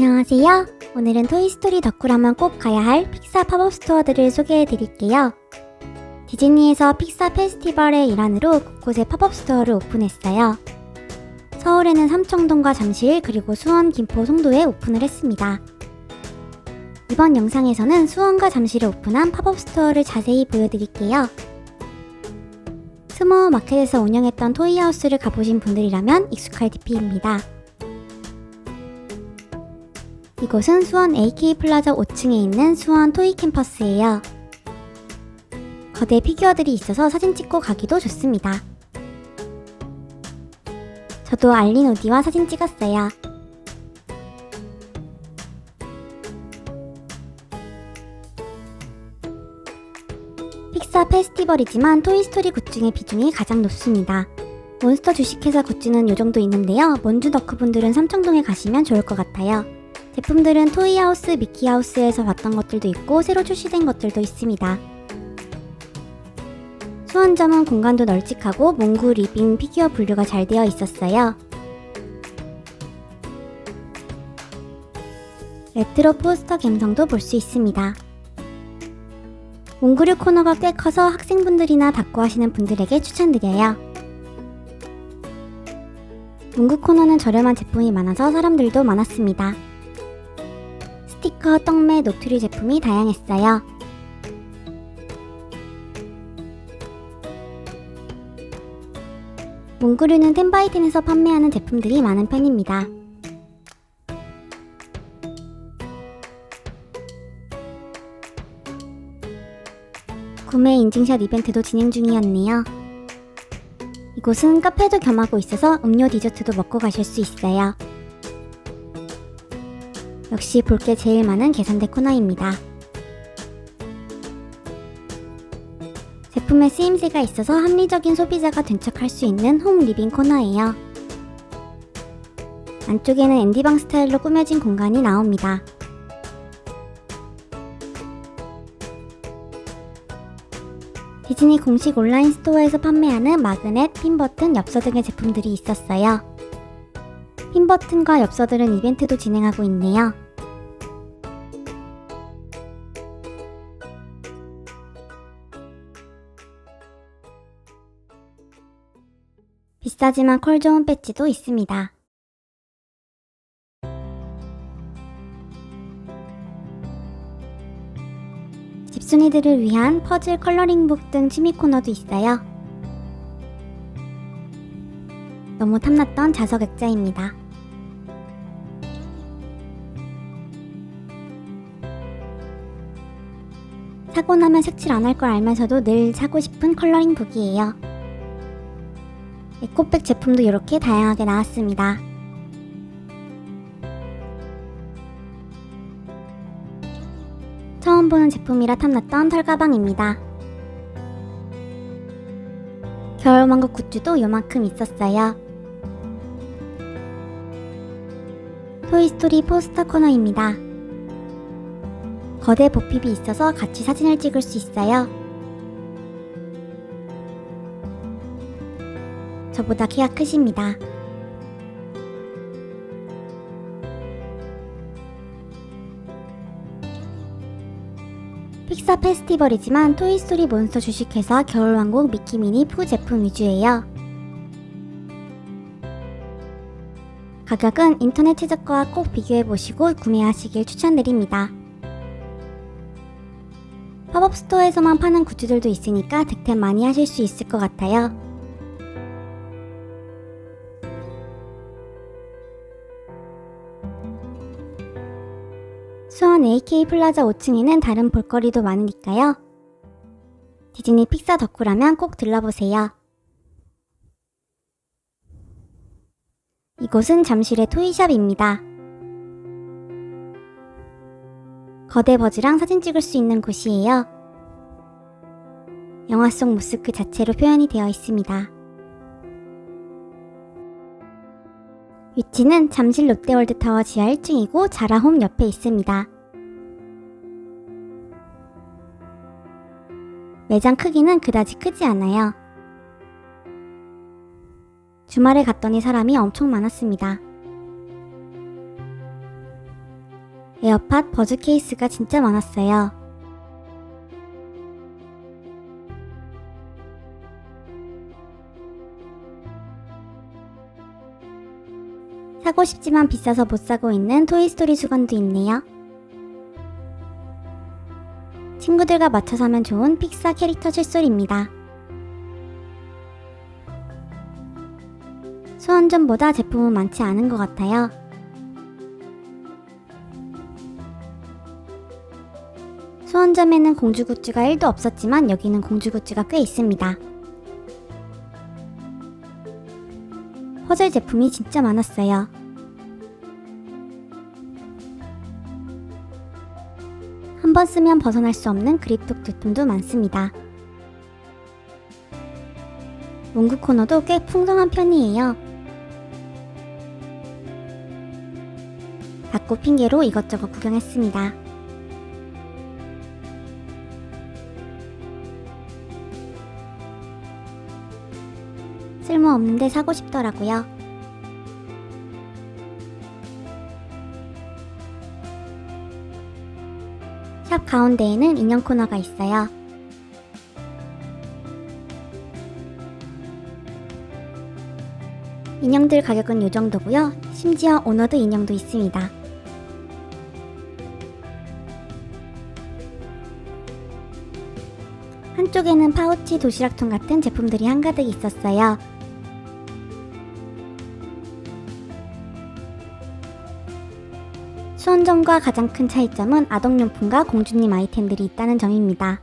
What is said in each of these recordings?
안녕하세요. 오늘은 토이스토리 덕후라면 꼭 가야 할 픽사 팝업 스토어들을 소개해 드릴게요. 디즈니에서 픽사 페스티벌의 일환으로 곳곳에 팝업 스토어를 오픈했어요. 서울에는 삼청동과 잠실 그리고 수원, 김포, 송도에 오픈을 했습니다. 이번 영상에서는 수원과 잠실에 오픈한 팝업 스토어를 자세히 보여드릴게요. 스모어 마켓에서 운영했던 토이하우스를 가보신 분들이라면 익숙할 DP입니다. 이곳은 수원 AK 플라자 5층에 있는 수원 토이 캠퍼스예요. 거대 피규어들이 있어서 사진 찍고 가기도 좋습니다. 저도 알린 우디와 사진 찍었어요. 픽사 페스티벌이지만 토이스토리 굿 중에 비중이 가장 높습니다. 몬스터 주식회사 굿즈는 요 정도 있는데요. 몬주 덕후분들은 삼청동에 가시면 좋을 것 같아요. 제품들은 토이하우스, 미키하우스에서 봤던 것들도 있고 새로 출시된 것들도 있습니다. 수원점은 공간도 널찍하고 몽구, 리빙, 피규어 분류가 잘 되어 있었어요. 레트로 포스터 감성도 볼 수 있습니다. 몽구류 코너가 꽤 커서 학생분들이나 닦고 하시는 분들에게 추천드려요. 몽구 코너는 저렴한 제품이 많아서 사람들도 많았습니다. 스티커, 떡매, 노트리 제품이 다양했어요. 몽구류는 텐바이텐에서 판매하는 제품들이 많은 편입니다. 구매 인증샷 이벤트도 진행 중이었네요. 이곳은 카페도 겸하고 있어서 음료 디저트도 먹고 가실 수 있어요. 역시 볼 게 제일 많은 계산대 코너입니다. 제품의 쓰임새가 있어서 합리적인 소비자가 된 척할 수 있는 홈 리빙 코너예요. 안쪽에는 앤디방 스타일로 꾸며진 공간이 나옵니다. 디즈니 공식 온라인 스토어에서 판매하는 마그넷, 핀버튼, 엽서 등의 제품들이 있었어요. 핀버튼과 엽서들은 이벤트도 진행하고 있네요. 비싸지만 퀄 좋은 배지도 있습니다. 집순이들을 위한 퍼즐 컬러링북 등 취미 코너도 있어요. 너무 탐났던 자석 액자입니다. 사고 나면 색칠 안 할 걸 알면서도 늘 사고 싶은 컬러링 북이에요. 에코백 제품도 이렇게 다양하게 나왔습니다. 처음 보는 제품이라 탐났던 털가방입니다. 겨울왕국 굿즈도 요만큼 있었어요. 토이스토리 포스터 코너입니다. 거대 보핍이 있어서 같이 사진을 찍을 수 있어요. 저보다 키가 크십니다. 픽사 페스티벌이지만 토이스토리 몬스터 주식회사 겨울왕국 미키미니 푸 제품 위주예요. 가격은 인터넷 최저가와 꼭 비교해보시고 구매하시길 추천드립니다. 팝업 스토어에서만 파는 굿즈들도 있으니까 득템 많이 하실 수 있을 것 같아요. 수원 AK 플라자 5층에는 다른 볼거리도 많으니까요. 디즈니 픽사 덕후라면 꼭 들러보세요. 이곳은 잠실의 토이샵입니다. 거대 버즈랑 사진 찍을 수 있는 곳이에요. 영화 속그 자체로 표현이 되어 있습니다. 위치는 잠실 롯데월드 타워 지하 1층이고 자라홈 옆에 있습니다. 매장 크기는 그다지 크지 않아요. 주말에 갔더니 사람이 엄청 많았습니다. 에어팟, 버즈 케이스가 진짜 많았어요. 사고 싶지만 비싸서 못 사고 있는 토이스토리 수건도 있네요. 친구들과 맞춰 사면 좋은 픽사 캐릭터 칫솔입니다. 수원점보다 제품은 많지 않은 것 같아요. 수원점에는 공주 굿즈가 1도 없었지만 여기는 공주 굿즈가 꽤 있습니다. 퍼즐 제품이 진짜 많았어요. 한 번 쓰면 벗어날 수 없는 그립톡 제품도 많습니다. 문구 코너도 꽤 풍성한 편이에요. 닫고 핑계로 이것저것 구경했습니다. 쓸모없는데 사고 싶더라고요. 샵 가운데에는 인형 코너가 있어요. 인형들 가격은 요 정도고요. 심지어 오너드 인형도 있습니다. 한쪽에는 파우치 도시락통 같은 제품들이 한가득 있었어요. 수원점과 가장 큰 차이점은 아동용품과 공주님 아이템들이 있다는 점입니다.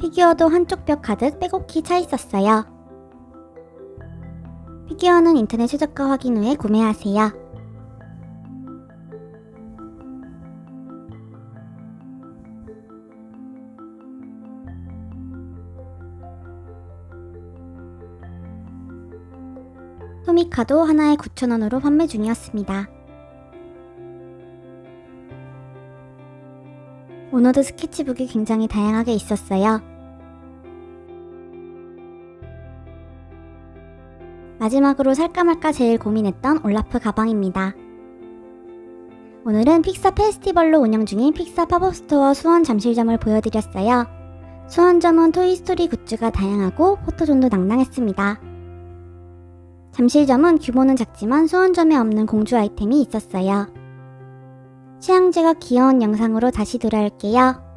피규어도 한쪽 벽 가득 빼곡히 차 있었어요. 피규어는 인터넷 최저가 확인 후에 구매하세요. 토미카도 하나에 9,000원으로 판매 중이었습니다. 오너드 스케치북이 굉장히 다양하게 있었어요. 마지막으로 살까 말까 제일 고민했던 올라프 가방입니다. 오늘은 픽사 페스티벌로 운영 중인 픽사 팝업 스토어 수원 잠실점을 보여드렸어요. 수원점은 토이스토리 굿즈가 다양하고 포토존도 낭낭했습니다. 잠실점은 규모는 작지만 수원점에 없는 공주 아이템이 있었어요. 취향제가 귀여운 영상으로 다시 돌아올게요.